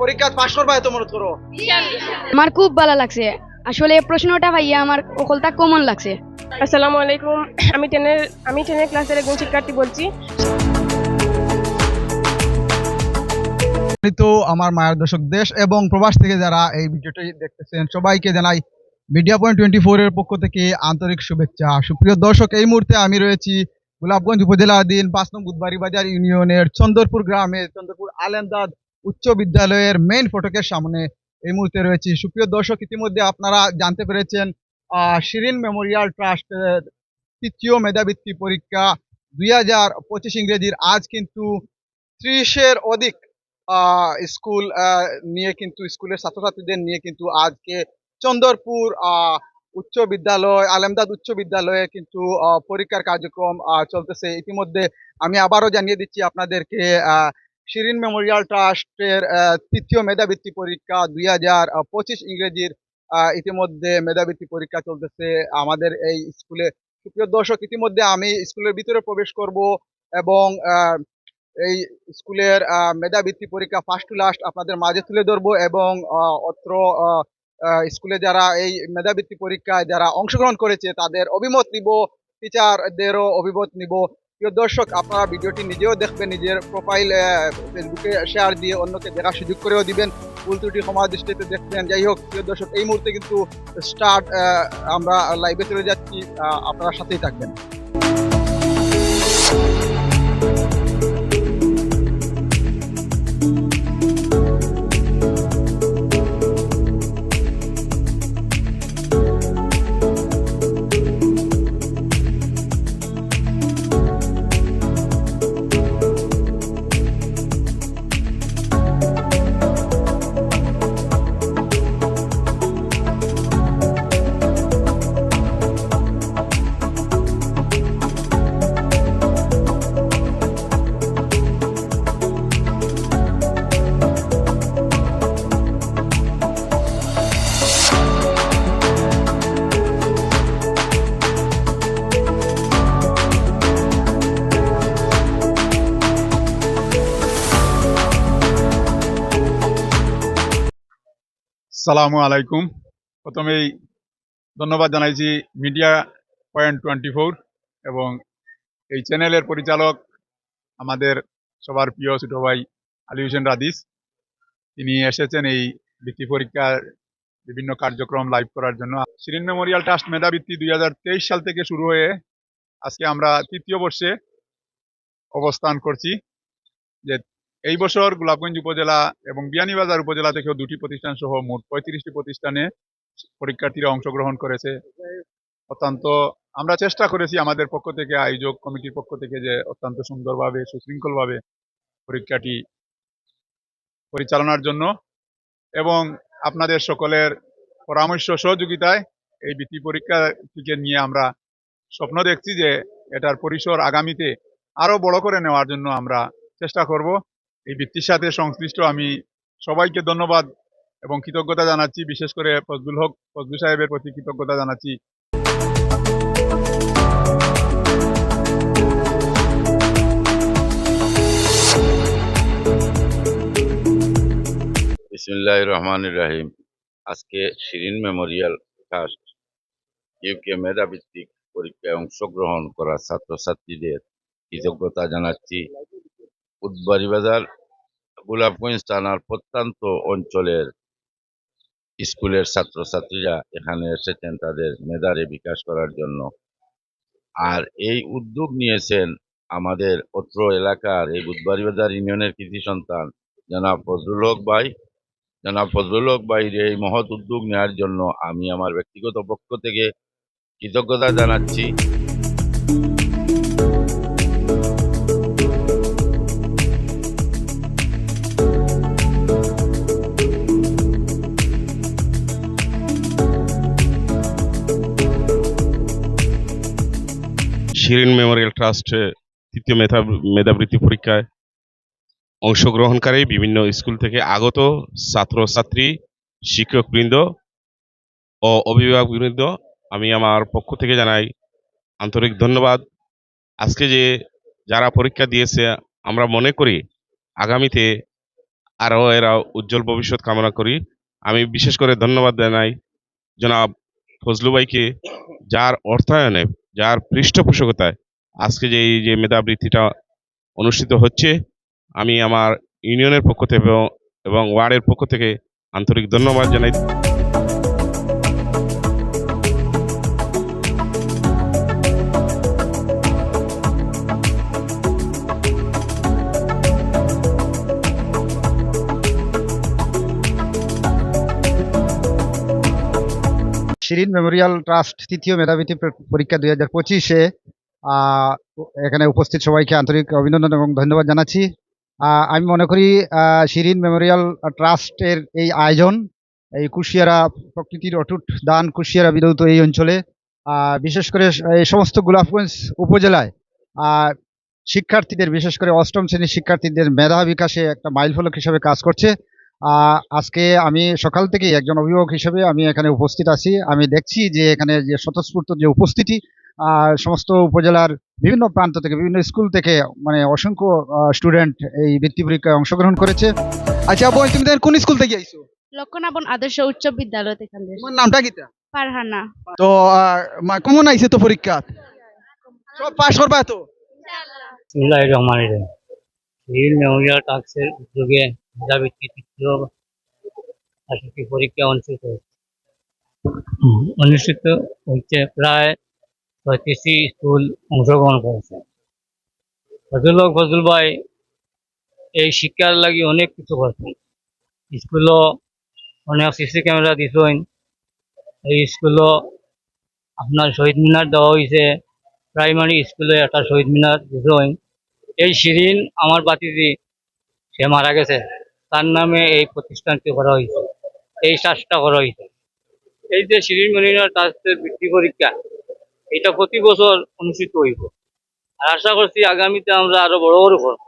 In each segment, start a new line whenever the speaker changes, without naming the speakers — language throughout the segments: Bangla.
পরীক্ষা পাশ করবা এত মনে করো?
আমার খুব ভালো লাগছে। আসলে প্রশ্নটা ভাইয়া আমার অকলটা কমন লাগছে।
আসসালামু আলাইকুম। আমি টেনের আমি টেনের ক্লাসের একজন শিক্ষার্থী বলছি।
তো আমার মায়ের দর্শক দেশ এবং প্রবাস থেকে যারা এই ভিডিওটি দেখতেছেন সবাইকে জানাই মিডিয়া পয়েন্ট টোয়েন্টি ফোর এর পক্ষ থেকে আন্তরিক শুভেচ্ছা। সুপ্রিয় দর্শক এই মুহূর্তে আমি রয়েছি গোলাপগঞ্জ উপজেলা দিন পাঁচ নং বুধবাড়ি বাজার ইউনিয়নের চন্দরপুর গ্রামে চন্দরপুর আলেমদাদ উচ্চ বিদ্যালয়ের মেইন ফটকের সামনে এই মুহূর্তে রয়েছি। সুপ্রিয় দর্শক, ইতিমধ্যে আপনারা জানতে পেরেছেন শিরিন মেমোরিয়াল ট্রাস্টের তৃতীয় মেধাবৃত্তি পরীক্ষা দুই হাজার পঁচিশ ইংরেজির। আজ কিন্তু ত্রিশের অধিক স্কুল নিয়ে কিন্তু স্কুলের ছাত্রছাত্রীদের নিয়ে কিন্তু আজকে চন্দরপুর উচ্চ বিদ্যালয়, আলেমদাদ উচ্চ বিদ্যালয়ে কিন্তু পরীক্ষার কার্যক্রম চলতেছে। ইতিমধ্যে আমি আবারও জানিয়ে দিচ্ছি আপনাদেরকে শিরিন মেমোরিয়াল ট্রাস্টের তৃতীয় মেধাবৃত্তি পরীক্ষা দুই হাজার পঁচিশ ইংরেজির ইতিমধ্যে মেধাবৃত্তি পরীক্ষা চলতেছে আমাদের এই স্কুলে। সুপ্রিয় দর্শক, ইতিমধ্যে আমি স্কুলের ভিতরে প্রবেশ করব এবং এই স্কুলের মেধাবৃত্তি পরীক্ষা ফার্স্ট টু লাস্ট আপনাদের মাঝে তুলে ধরবো এবং অত্র স্কুলে যারা এই মেধাবৃত্তি পরীক্ষায় যারা অংশগ্রহণ করেছে তাদের অভিমত নিব টিচারদেরও অভিমত নিব। প্রিয় দর্শক, আপনারা ভিডিওটি নিজেও দেখবেন, নিজের প্রোফাইল ফেসবুকে শেয়ার দিয়ে অন্যকে দেখার সুযোগ করেও দিবেন। ভুল ত্রুটি ক্ষমা দৃষ্টিতে দেখবেন। যাই হোক, প্রিয় দর্শক, এই মুহূর্তে কিন্তু স্টার্ট আমরা লাইভে চলে যাচ্ছি। আপনারা সাথেই থাকবেন।
সালামু আলাইকুম। প্রথমেই ধন্যবাদ জানাইছি মিডিয়া পয়েন্ট টোয়েন্টি ফোর এবং এই চ্যানেলের পরিচালক আমাদের সবার প্রিয় ছোট ভাই আলী হোসেন রাদিস। তিনি এসেছেন এই বৃত্তি পরীক্ষার বিভিন্ন কার্যক্রম লাইভ করার জন্য। শিরিন মেমোরিয়াল ট্রাস্ট মেধাবৃত্তি দুই হাজার তেইশ সাল থেকে শুরু হয়ে আজকে আমরা তৃতীয় বর্ষে অবস্থান করছি। যে এই বছর গোলাপগঞ্জ উপজেলা এবং বিয়ানীবাজার উপজেলা থেকেও দুটি প্রতিষ্ঠান সহ মোট পঁয়ত্রিশটি প্রতিষ্ঠানে পরীক্ষার্থীরা অংশগ্রহণ করেছে। অত্যন্ত আমরা চেষ্টা করেছি আমাদের পক্ষ থেকে, আয়োজক কমিটির পক্ষ থেকে যে অত্যন্ত সুন্দরভাবে, সুশৃঙ্খলভাবে পরীক্ষাটি পরিচালনার জন্য এবং আপনাদের সকলের পরামর্শ সহযোগিতায় এই বৃত্তি পরীক্ষাটিকে নিয়ে আমরা স্বপ্ন দেখছি যে এটার পরিসর আগামীতে আরও বড় করে নেওয়ার জন্য আমরা চেষ্টা করব। এই বৃত্তির সাথে সংশ্লিষ্ট আমি সবাইকে ধন্যবাদ এবং কৃতজ্ঞতা জানাচ্ছি, বিশেষ করে ফজলুল হক ফজলু সাহেবের প্রতি কৃতজ্ঞতা জানাচ্ছি।
বিসমুল্লাহ রহমান রাহিম। আজকে শিরিন মেমোরিয়াল ট্রাস্ট ইউকে মেধাভিত্তিক পরীক্ষায় অংশগ্রহণ করা ছাত্রছাত্রীদের কৃতজ্ঞতা জানাচ্ছি। উদ্বাড়ি বাজার গোলাপগঞ্জ থানার প্রত্যন্ত অঞ্চলের স্কুলের ছাত্রছাত্রীরা এখানে এসেছেন তাদের মেধারে বিকাশ করার জন্য। আর এই উদ্যোগ নিয়েছেন আমাদের অত্র এলাকার এই বুধবাড়ি বাজার ইউনিয়নের কৃষি সন্তান জনাব ফজলুল হক ভাই। জনাব ফজলুল হক ভাইয়ের এই মহৎ উদ্যোগ নেওয়ার জন্য আমি আমার ব্যক্তিগত পক্ষ থেকে কৃতজ্ঞতা জানাচ্ছি।
শিরিন মেমোরিয়াল ট্রাস্ট তৃতীয় মেধা মেধাবৃত্তি পরীক্ষায় অংশগ্রহণকারী বিভিন্ন স্কুল থেকে আগত ছাত্রছাত্রী, শিক্ষকবৃন্দ ও অভিভাবকবৃন্দ, আমি আমার পক্ষ থেকে জানাই আন্তরিক ধন্যবাদ। আজকে যে যারা পরীক্ষা দিয়েছে, আমরা মনে করি আগামীতে আরও এরা উজ্জ্বল ভবিষ্যৎ কামনা করি। আমি বিশেষ করে ধন্যবাদ জানাই জনাব ফজলু ভাইকে, যার অর্থায়নে যার পৃষ্ঠপোষকতায় আজকে যে এই যে মেধাবৃত্তিটা অনুষ্ঠিত হচ্ছে, আমি আমার ইউনিয়নের পক্ষ থেকে এবং- ওয়ার্ডের পক্ষ থেকে আন্তরিক ধন্যবাদ জানাই।
শিরিন মেমোরিয়াল ট্রাস্ট তৃতীয় মেধাবৃত্তি পরীক্ষা দুই হাজার পঁচিশে এখানে উপস্থিত সবাইকে আন্তরিক অভিনন্দন এবং ধন্যবাদ জানাচ্ছি। আমি মনে করি শিরিন মেমোরিয়াল ট্রাস্টের এই আয়োজন, এই কুশিয়ারা প্রকৃতির অটুট দান, কুশিয়ারা বিরোধ এই অঞ্চলে বিশেষ করে এই সমস্ত গোলাপগঞ্জ উপজেলায় শিক্ষার্থীদের, বিশেষ করে অষ্টম শ্রেণির শিক্ষার্থীদের মেধা বিকাশে একটা মাইলফলক হিসাবে কাজ করছে। আজকে আমি সকাল থেকেই একজন অভিভাবক হিসেবে আমি এখানে উপস্থিত আছি। আমি দেখছি যে এখানে যে স্বতঃস্ফূর্ত যে উপস্থিতি আহ, সমস্ত উপজেলার বিভিন্ন প্রান্ত থেকে বিভিন্ন স্কুল থেকে মানে অসংখ্য স্টুডেন্ট এই বৃত্তি পরীক্ষায় অংশগ্রহণ করেছে।
আচ্ছা বোন তুমি কোন স্কুল থেকে আইছো?
লক্ষণাবন আদর্শ উচ্চ বিদ্যালয় থেকে
তোমার নামটা
ফারহানা।
তো কেমন আইছে তো পরীক্ষা? সব পাস করবা তো?
বিসমিল্লাহ রহমান রহিম। সিভিল মেমোরিয়াল টাস্কের উদ্যোগে মেধাবৃত্তি তৃতীয় বার্ষিকী পরীক্ষা অনুষ্ঠিত অনুষ্ঠিত হচ্ছে প্রায় পঁয়ত্রিশটি স্কুল অংশগ্রহণ করেছে। ফজল ফজল ভাই এই শিক্ষার লাগি অনেক কিছু করছেন। স্কুলও অনেক সিসি ক্যামেরা দিছেন। এই স্কুলও আপনার শহীদ মিনার দেওয়া হয়েছে। প্রাইমারি স্কুলে একটা শহীদ মিনার দিছেন। এই শিরিন আমার বাতিদি সে মারা গেছে। তার নামে এই প্রতিষ্ঠানটি করা হয়েছে, এই চাষটা করা হয়েছে। এই যে মনিরার ট্রাস্টের বৃত্তি পরীক্ষা, এটা প্রতি বছর অনুষ্ঠিত হইব। আর আশা করছি আগামীতে আমরা আরও বড় বড় করব।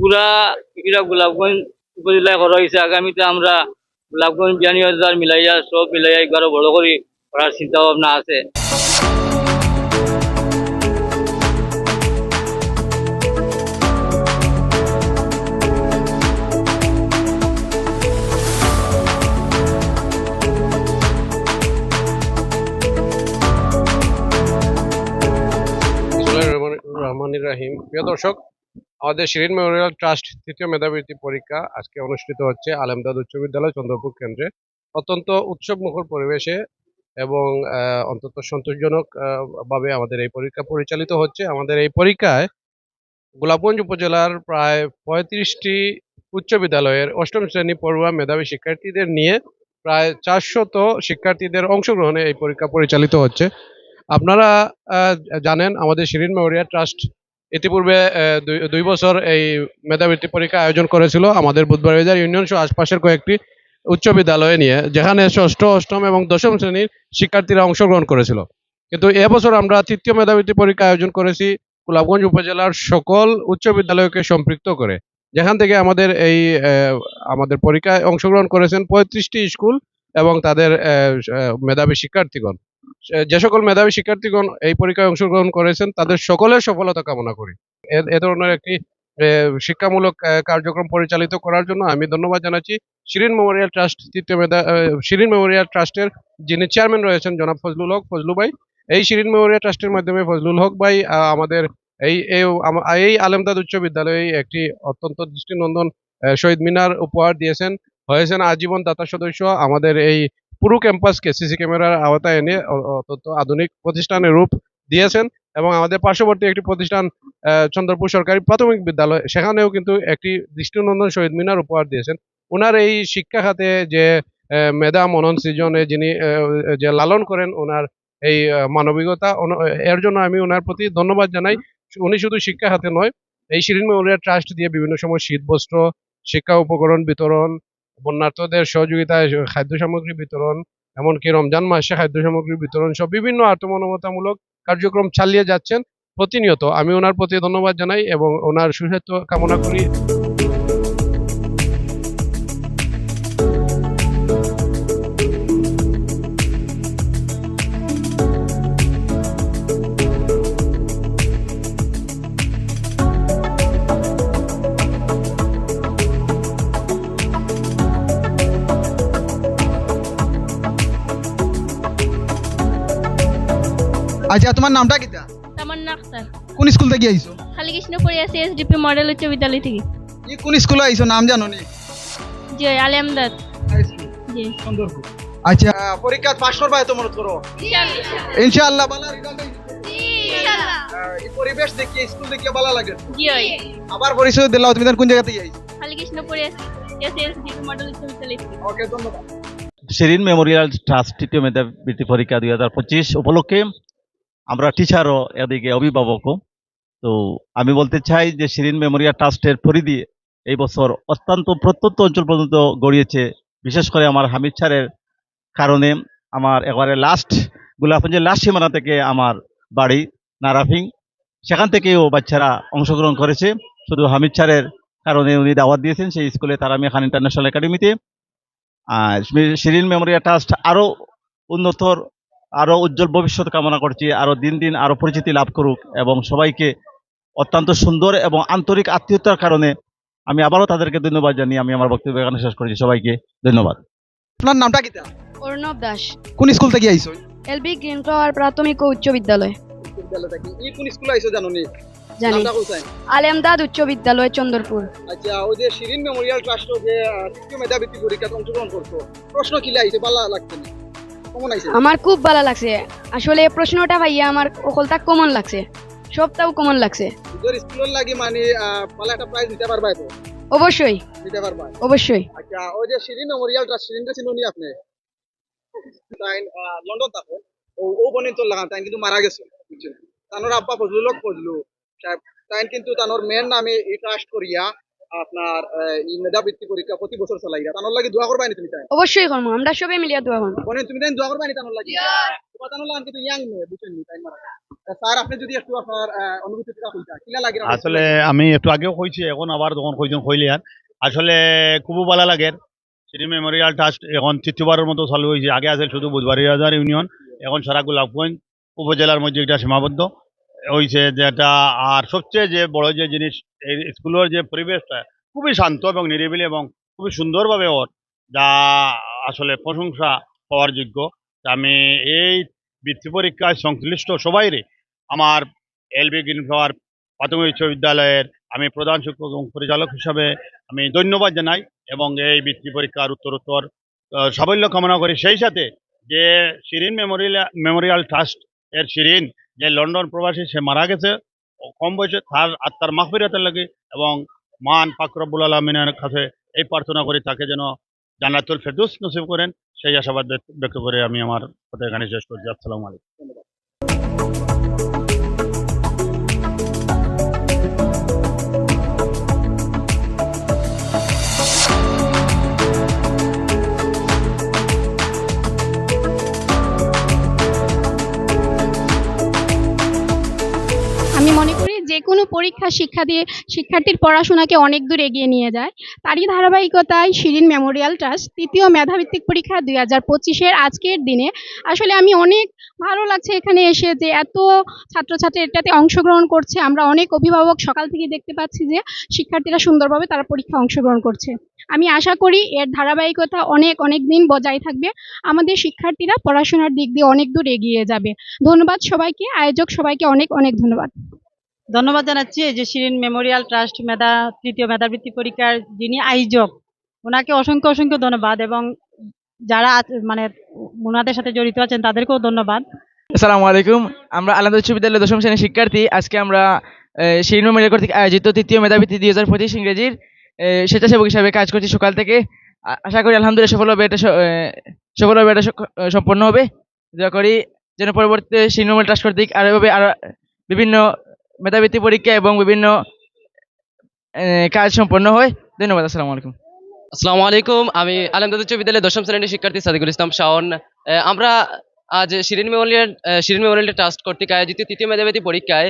পুরা গোলাপগঞ্জ উপজেলায় করা হয়েছে। আগামীতে আমরা গোলাপগঞ্জ, বিয়ানীবাজার মিলাইয়া সব মিলাইয়া একবারও বড় করে করার চিন্তা ভাবনা আছে।
প্রিয় দর্শক, আমাদের শিরিন মেমোরিয়াল ট্রাস্ট তৃতীয় মেধাবৃত্তি পরীক্ষা আজকে অনুষ্ঠিত হচ্ছে আলেমদাদ উচ্চ বিদ্যালয়, চন্দ্রপুর কেন্দ্রে। অত্যন্ত উৎসব মুখর পরিবেশে এবং অন্তত সন্তোষজনক ভাবে আমাদের এই পরীক্ষা পরিচালিত হচ্ছে। আমাদের এই পরীক্ষায় গোলাপগঞ্জ উপজেলার প্রায় পঁয়ত্রিশটি উচ্চ বিদ্যালয়ের অষ্টম শ্রেণি পড়ুয়া মেধাবী শিক্ষার্থীদের নিয়ে প্রায় চারশত শিক্ষার্থীদের অংশগ্রহণে এই পরীক্ষা পরিচালিত হচ্ছে। আপনারা জানেন আমাদের শিরিন মেমোরিয়াল ট্রাস্ট ইতিপূর্বে দুই- বছর এই মেধাবৃত্তি পরীক্ষা আয়োজন করেছিল আমাদের বুধবার বাজার ইউনিয়ন সহ আশপাশের কয়েকটি উচ্চ বিদ্যালয়ে নিয়ে, যেখানে ষষ্ঠ, অষ্টম এবং দশম শ্রেণির শিক্ষার্থীরা অংশগ্রহণ করেছিল। কিন্তু এবছর আমরা তৃতীয় মেধাবৃত্তি পরীক্ষা আয়োজন করেছি গোলাপগঞ্জ উপজেলার সকল উচ্চ বিদ্যালয়কে সম্পৃক্ত করে। যেখান থেকে আমাদের এই আমাদের পরীক্ষায় অংশগ্রহণ করেছেন পঁয়ত্রিশটি স্কুল এবং তাদের মেধাবী শিক্ষার্থীগণ। যে সকল মেধাবী শিক্ষার্থীগণ এই পরীক্ষায় অংশগ্রহণ করেছেন, তাদের সকলের সফলতা কামনা করি। এ- ধরনের একটি শিক্ষামূলক কার্যক্রম পরিচালিত করার জন্য আমি ধন্যবাদ জানাচ্ছি। শিরিন মেমোরিয়াল ট্রাস্ট তৃতীয় মেধা শিরিন মেমোরিয়াল ট্রাস্টের যিনি চেয়ারম্যান রয়েছেন, জনাব ফজলুল হক, ফজলু ভাই। এই শিরিন মেমোরিয়াল ট্রাস্টের মাধ্যমে ফজলুল হক ভাই আমাদের এই এই আলেমদাদ উচ্চ বিদ্যালয়ে একটি অত্যন্ত দৃষ্টিনন্দন শহীদ মিনার উপহার দিয়েছেন, হয়েছেন আজীবন দাতা সদস্য। আমাদের এই পুরো ক্যাম্পাসকে সিসি ক্যামেরার আওতায় এনে অত্যন্ত আধুনিক প্রতিষ্ঠানের রূপ দিয়েছেন এবং আমাদের পার্শ্ববর্তী একটি প্রতিষ্ঠান চন্দ্রপুর সরকারি প্রাথমিক বিদ্যালয়, সেখানেও কিন্তু একটি দৃষ্টিনন্দন শহীদ মিনার উপহার দিয়েছেন। ওনার এই শিক্ষা খাতে যে মেধা মনন সৃজনে যিনি যে লালন করেন ওনার এই মানবিকতা এর জন্য আমি ওনার প্রতি ধন্যবাদ জানাই। উনি শুধু শিক্ষা হাতে নয়, এই শিরিন মেমোরিয়াল ট্রাস্ট দিয়ে বিভিন্ন সময় শীত বস্ত্র শিক্ষা উপকরণ বিতরণ বন্যার্থদের সহযোগিতায় খাদ্য সামগ্রী বিতরণ, এমনকি রমজান মাসে খাদ্য সামগ্রী বিতরণ সব বিভিন্ন আত্মমানবতামূলক কার্যক্রম চালিয়ে যাচ্ছেন প্রতিনিয়ত। আমি ওনার প্রতি ধন্যবাদ জানাই এবং ওনার সুস্বাস্থ্য কামনা করি।
আচ্ছা তোমার নামটা কিতা
তামান্না আক্তার
কোন স্কুল থেকে আইছো?
খালি কৃষ্ণপুরে আছে এসডিপি মডেল উচ্চ বিদ্যালয় থেকে।
ই কোন স্কুলে আইছো? নাম জানো নি?
জি আলী আমদাদ। জি।
আচ্ছা পরীক্ষা পাস করবা এত মনে করো? ইনশাআল্লাহ। ভালো রেজাল্ট এই পরিবেশ দেখিয়ে স্কুল দেখিয়ে ভালো লাগে।
জি ওই
আবার পরিচয় দিলাও তুমি কোন জায়গা থেকে আইছো?
খালি কৃষ্ণপুরে আছে এসডিপি মডেল উচ্চ বিদ্যালয় থেকে।
ওকে ধন্যবাদ।
শিরিন মেমোরিয়াল ট্রাস্ট তৃতীয় মেধাবৃত্তি পরীক্ষা দুই হাজার পঁচিশ উপলক্ষে আমরা টিচারও এদিকে অভিভাবকও। তো আমি বলতে চাই যে শিরিন মেমোরিয়াল ট্রাস্টের পরিধি এই বছর অত্যন্ত প্রত্যন্ত অঞ্চল পর্যন্ত গড়িয়েছে। বিশেষ করে আমার হামিদ স্যারের কারণে আমার একবারে লাস্ট গোলাপঞ্জের লাস্ট সীমানা থেকে আমার বাড়ি নারাফিং সেখান থেকেও বাচ্চারা অংশগ্রহণ করেছে। শুধু হামিদ স্যারের কারণে উনি দাওয়াত দিয়েছেন, সেই স্কুলে তারামি খান ইন্টারন্যাশনাল একাডেমিতে। আর শিরিন মেমোরিয়াল ট্রাস্ট আরও উন্নতর আরও উজ্জ্বল ভবিষ্যৎ কামনা করছি আরও দিন দিন আরও পরিচিতি লাভ করুক এবং সবাইকে অত্যন্ত সুন্দর এবং আন্তরিক আত্মীয়তার কারণে আমি আবারও তাদেরকে ধন্যবাদ জানিয়ে আমি আমার বক্তব্য এখানে শেষ করেছি। সবাইকে ধন্যবাদ।
আপনার নামটা কিতা
অর্ণব দাস।
কোন স্কুল থেকে আইছো?
এলবি গ্রিন ফ্লাওয়ার প্রাথমিক ও উচ্চ বিদ্যালয়।
বিদ্যালয় থেকে ই কোন স্কুলে আইছো জানো নি?
জানি। আলেমদাদ উচ্চ বিদ্যালয় চন্দ্রপুর।
আচ্ছা ওই যে শিরিন মেমোরিয়াল ট্রাস্ট যে তৃতীয় মেধাবৃত্তি পরীক্ষাতে অংশগ্রহণ করছ প্রশ্ন কি আইছে ভালো লাগছে না?
আমার খুব ভালো লাগছে। আসলে প্রশ্নটা ভাইয়া আমার অকলটা কমন লাগছে। সবটাও কমন লাগছে।
লাগি মানে প্রাইজ দিতে পারবা তো?
অবশ্যই।
দিতে পারবা
অবশ্যই।
আচ্ছা ওই যে শিরিন মেমোরিয়াল শিরিনটা ছিল নি আপনি? তাই আহ, লন্ডন থাকো ও ও বনে তো লাগান তাই কিন্তু মারা গেছে। বুঝছেন? তানোর আব্বা ফজলুল হক ফজলু সাহেব তাই কিন্তু তানোর মেয়ের নামে এই ট্রাস্ট করিয়া আপনার মেধাবৃত্তি পরীক্ষা প্রতি বছর চালাইয়া তানোর লাগি দোয়া করবানি তুমি তাই?
অবশ্যই করব আমরা সবাই মিলিয়ে দোয়া করব।
বলেন তুমি তাই দোয়া করবানি তানোর লাগি? তোমার তানোর লাগান কিন্তু ইয়াং মেয়ে বুঝছেন নি? তাই মারা স্যার আপনি যদি একটু আপনার অনুভূতিটা কইতা কিলা লাগে
আসলে আমি একটু আগেও কইছি এখন আবার যখন কইজন কইলি আর আসলে খুবই ভালো লাগে। সিটি মেমোরিয়াল ট্রাস্ট এখন তৃতীয়বারের মতো চালু হয়েছে আগে আছে শুধু বুধবাড়ি বাজার ইউনিয়ন এখন সারা গোলাপগঞ্জ উপজেলার মধ্যে এটা সীমাবদ্ধ। হয়েছে যেটা আর সবচেয়ে যে বড় যে জিনিস, এই স্কুলের যে পরিবেশটা, খুবই শান্ত এবং নিরিবিলি এবং খুবই সুন্দরভাবে ওর যা আসলে প্রশংসা পাওয়ার যোগ্য। আমি এই বৃত্তি পরীক্ষায় সংশ্লিষ্ট সবাইরে আমার এলবি গ্রিন ফ্লাওয়ার প্রাথমিক বিশ্ববিদ্যালয়ের আমি প্রধান শিক্ষক এবং পরিচালক হিসাবে আমি ধন্যবাদ জানাই এবং এই বৃত্তি পরীক্ষার উত্তরোত্তর সাফল্য কামনা করি। সেই সাথে যে শিরিন মেমোরিয়াল মেমোরিয়াল ট্রাস্ট এর শিরিন, যে লন্ডন প্রবাসী, সে মারা গেছে। কম বয়সে তার আত্মার মাহফিরাতের লাগে এবং মান ফাকরবুল আলমিনের কাছে এই প্রার্থনা করি, তাকে যেন জান্নাতুল ফেরদুস নসিব করেন। সেই আশাবাদ ব্যক্ত- করে আমি আমার কথা এখানে শেষ করছি। আসসালামু আলাইকুম।
কোনো পরীক্ষা শিক্ষা দিয়ে শিক্ষার্থীর পড়াশোনাকে অনেক দূর এগিয়ে নিয়ে যায়। তারই ধারাবাহিকতায় শিরিন মেমোরিয়াল ট্রাস্ট তৃতীয় মেধাভিত্তিক পরীক্ষা দুই হাজার পঁচিশের আজকের দিনে। আসলে আমি অনেক ভালো লাগছে এখানে এসে যে এত ছাত্রছাত্রী এটাতে অংশগ্রহণ করছে। আমরা অনেক অভিভাবক সকাল থেকে দেখতে পাচ্ছি যে শিক্ষার্থীরা সুন্দরভাবে তারা পরীক্ষা অংশগ্রহণ করছে। আমি আশা করি এর ধারাবাহিকতা অনেক অনেক দিন বজায় থাকবে। আমাদের শিক্ষার্থীরা পড়াশোনার দিক দিয়ে অনেক দূর এগিয়ে যাবে। ধন্যবাদ সবাইকে। আয়োজক সবাইকে অনেক অনেক ধন্যবাদ।
ধন্যবাদ জানাচ্ছি এই যে শিরিন মেমোরিয়াল ট্রাস্ট মেধা তৃতীয় মেধাবৃত্তি পরীক্ষার যিনি আয়োজক ওনাকে অসংখ্য অসংখ্য ধন্যবাদ এবং যারা মানে ওনাদের সাথে জড়িত আছেন তাদেরকেও ধন্যবাদ।
আসসালামু আলাইকুম। আমরা আলাদা উচ্চ বিদ্যালয়ের দশম শ্রেণির শিক্ষার্থী। আজকে আমরা শিরিন মেমোরিয়াল কর্তৃক আয়োজিত তৃতীয় মেধাবৃত্তি দুই হাজার পঁচিশ ইংরেজির স্বেচ্ছাসেবক হিসাবে কাজ করছি সকাল থেকে। আশা করি আলহামদুলিল্লাহ সফলভাবে এটা স- আহ, সফলভাবে এটা সম্পন্ন হবে। দোয়া করি যেন পরবর্তীতে শিরিন মেমোরিয়াল ট্রাস্ট কর্তৃক আরও এভাবে আরও বিভিন্ন মেধাবৃত্তি পরীক্ষা এবং বিভিন্ন কাজ সম্পন্ন হয়। ধন্যবাদ, আসসালামু আলাইকুম।
আসসালামু আলাইকুম। আমি আলমদাদ উচ্চ বিদ্যালয়ের দশম শ্রেণির শিক্ষার্থী সাদিকুল ইসলাম শাওন। আমরা আজ Shirin memorial Shirin memorial trust কর্তৃক আয়োজিত তৃতীয় মেধাবৃত্তি পরীক্ষায়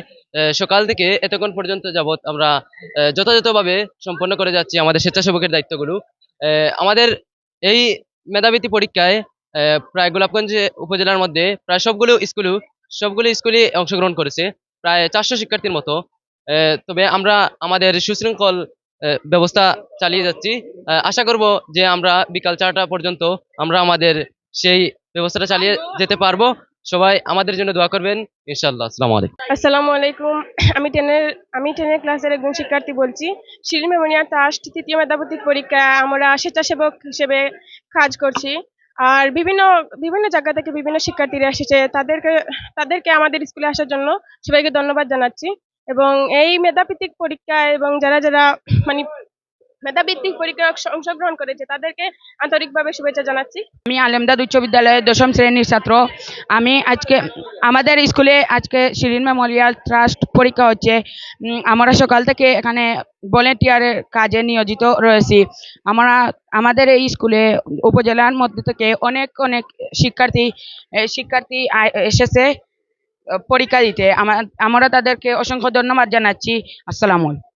সকাল থেকে এতক্ষণ পর্যন্ত যাবৎ আমরা যথাযথভাবে সম্পন্ন করে যাচ্ছি আমাদের স্বেচ্ছাসেবকের দায়িত্বগুলো। আমাদের এই মেধাবৃত্তি পরীক্ষায় প্রায় গোলাপগঞ্জ উপজেলার মধ্যে প্রায় সবগুলো স্কুলও সবগুলো স্কুলই অংশগ্রহণ করেছে। প্রায় চারশো শিক্ষার্থীর মতো। তবে আমরা আমাদের সুশৃঙ্খল ব্যবস্থা চালিয়ে যাচ্ছি। আশা করব যে আমরা বিকাল চারটা পর্যন্ত আমরা আমাদের সেই ব্যবস্থাটা চালিয়ে যেতে পারব।
সবাই আমাদের জন্য দোয়া করবেন। ইনশাআল্লাহ। আসসালামু আলাইকুম।
আসসালামু আলাইকুম। আমি টেনের আমি টেনের ক্লাসের একজন শিক্ষার্থী বলছি। শিরিন মেমোরিয়াল ট্রাস্ট তৃতীয় মেধাবৃত্তিক পরীক্ষা, আমরা স্বেচ্ছাসেবক হিসেবে কাজ করছি। আর বিভিন্ন বিভিন্ন জায়গা থেকে বিভিন্ন শিক্ষার্থীরা এসেছে। তাদেরকে তাদেরকে আমাদের স্কুলে আসার জন্য সবাইকে ধন্যবাদ জানাচ্ছি। এবং এই মেধাভিত্তিক পরীক্ষা এবং যারা যারা মানে মেধাভিত্তিক পরীক্ষায় অংশগ্রহণ করেছে তাদেরকে আন্তরিকভাবে শুভেচ্ছা জানাচ্ছি।
আমি আলেমদাদ উচ্চ বিদ্যালয়ের দশম শ্রেণির ছাত্র। আমি আজকে, আমাদের স্কুলে আজকে শিরিন মেমোরিয়াল ট্রাস্ট পরীক্ষা হচ্ছে। আমরা সকাল থেকে এখানে ভলেন্টিয়ারের কাজে নিয়োজিত রয়েছি। আমরা, আমাদের এই স্কুলে উপজেলার মধ্যে থেকে অনেক অনেক শিক্ষার্থী শিক্ষার্থী এসেছে, পরীক্ষা দিতে। আমা- আমরা তাদেরকে অসংখ্য ধন্যবাদ জানাচ্ছি। আসসালামু আলাইকুম।